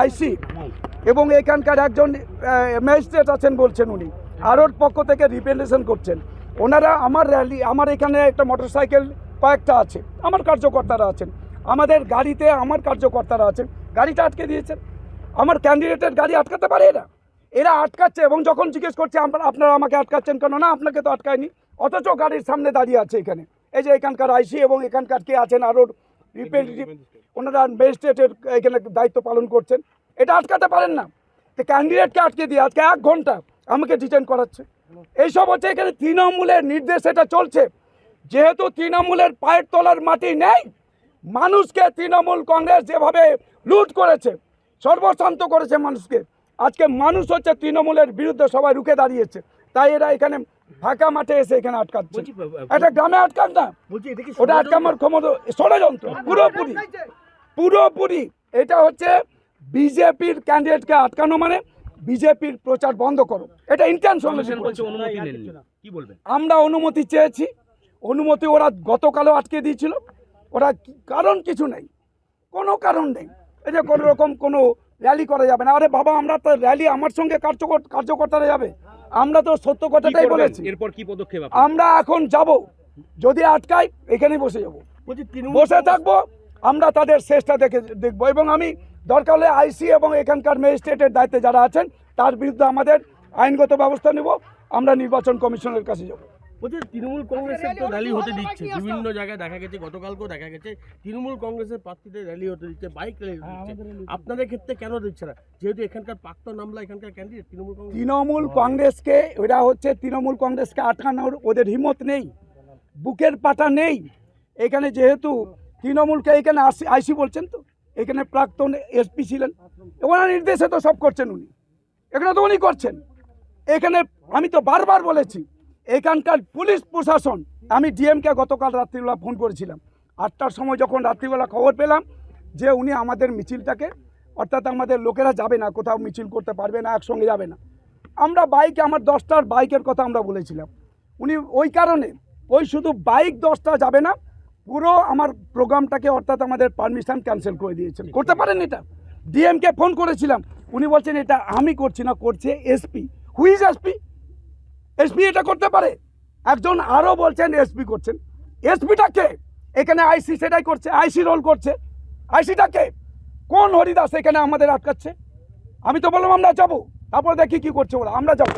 আইসি এবং এখানকার একজন ম্যাজিস্ট্রেট আছেন বলছেন উনি। আরোর পক্ষ থেকে রিপ্রেজেন্টেশন করছেন। ওনারা আমার র্যালি, আমার এখানে একটা মোটরসাইকেল কয়েকটা আছে। আমার কার্যকর্তারা আছেন। আমাদের গাড়িতে আমার কার্যকর্তারা আছেন। গাড়িটা আটকে দিয়েছেন। আমার ক্যান্ডিডেটের গাড়ি আটকাতে পারে এরা? এরা আটকাচ্ছে এবং যখন জিজ্ঞেস করছে, আমরা, আপনারা আমাকে আটকাচ্ছেন কেন? না, আপনাকে তো আটকায়নি। অথচ গাড়ির সামনে দাঁড়িয়ে আছে এখানে। এই যে এখানকার আইসি এবং এখানকার কে আছেন আরও রিপ্রেজেন্টেটিভ ওনারা ম্যাজিস্ট্রেটের এখানে দায়িত্ব পালন করছেন। এটা আটকাতে পারেন না। তো ক্যান্ডিডেটকে আটকে দিয়ে আজকে এক ঘণ্টা আমাকে ডিটেন করাচ্ছে। এইসব হচ্ছে এখানে তৃণমূলের নির্দেশ এটা চলছে। যেহেতু তৃণমূলের পায়ের তলার মাটি নেই মানুষকে তৃণমূল কংগ্রেস যেভাবে লুট করেছে সর্বশান্ত করেছে মানুষকে আজকে মানুষ হচ্ছে তৃণমূলের বিরুদ্ধে সবাই রুখে দাঁড়িয়েছে। তাই এরা এখানে ফাঁকা মাঠে এসে এখানে আটকাচ্ছে। একটা গ্রামে আটকান না। ওটা আটকানোর ক্ষমতা ষড়যন্ত্র পুরোপুরি। পুরোপুরি। এটা হচ্ছে বিজেপির ক্যান্ডিডেটকে আটকানো মানে বিজেপির প্রচার বন্ধ করো। এটা ইন্টেনশন কমিশন বলছে। অনুমতি নেননি। কি বলবেন? আমরা অনুমতি চেয়েছি। অনুমতি ওরা গতকালও আটকে দিয়েছিল। ওরা কারণ কিছু নেই। কোনো কারণ নেই। এই যে কোনো রকম কোনো র্যালি করা যাবে না। আরে বাবা আমরা তো র্যালি আমার সঙ্গে কার্যকর কার্যকর্তারা যাবে। আমরা তো সত্য কথাটাই বলেছি। এরপর কি পদক্ষেপ আমরা এখন যাব। যদি আটকাই এখানেই বসে যাব। বসে থাকব আমরা তাদের শেষটা দেখে দেখব। এবং আমি দরকার হলে আইসি এবং এখানকার ম্যাজিস্ট্রেটের দায়িত্বে যারা আছেন তার বিরুদ্ধে আমাদের আইনগত ব্যবস্থা নেব। আমরা নির্বাচন কমিশনের কাছে যাব। বলছি তৃণমূল কংগ্রেসের তো র্যালি হতে দিচ্ছে। বিভিন্ন জায়গায় দেখা গেছে গতকালকেও দেখা গেছে তৃণমূল কংগ্রেসের প্রার্থীদের র্যালি হতে দিচ্ছে বাইক র্যালি হতে দিচ্ছে। আপনাদের ক্ষেত্রে কেন দিচ্ছে না? যেহেতু এখানকার প্রাক্তন আমলা এখানকার ক্যান্ডিডেট তৃণমূল কংগ্রেস তৃণমূল কংগ্রেসকে ওরা হচ্ছে তৃণমূল কংগ্রেসকে আটকানোর ওদের হিম্মত নেই। বুকের পাটা নেই। এখানে যেহেতু তৃণমূলকে এখানে আসি আইসি বলছেন তো এখানে প্রাক্তন এসপি ছিলেন ওনার নির্দেশে তো সব করছেন উনি। এখানে তো উনি করছেন। এখানে আমি তো বারবার বলেছি এখানকার পুলিশ প্রশাসন, আমি ডিএমকে গতকাল রাত্রিবেলা ফোন করেছিলাম। আটটার সময় যখন রাত্রিবেলা খবর পেলাম যে উনি আমাদের মিছিলটাকে, অর্থাৎ আমাদের লোকেরা যাবে না, কোথাও মিছিল করতে পারবে না, একসঙ্গে যাবে না। আমরা বাইকে, আমার দশটার বাইকের কথা আমরা বলেছিলাম। উনি ওই কারণে, ওই শুধু বাইক দশটা যাবে না, পুরো আমার প্রোগ্রামটাকে অর্থাৎ আমাদের পারমিশন ক্যান্সেল করে দিয়েছেন। করতে পারেন এটা? ডিএমকে ফোন করেছিলাম। উনি বলছেন, এটা আমি করছি না, করছে এসপি। হুইজ এসপি এসপি এটা করতে পারে? একজন আরও বলছেন এসপি করছেন। এসপিটা কে? এখানে আইসি সেটাই করছে, আইসি রোল করছে। আইসিটা কে? কোন হরিদাস এখানে আমাদের আটকাচ্ছে? আমি তো বললাম আমরা যাব। তারপরে দেখি কি করছে ওরা, আমরা যাব।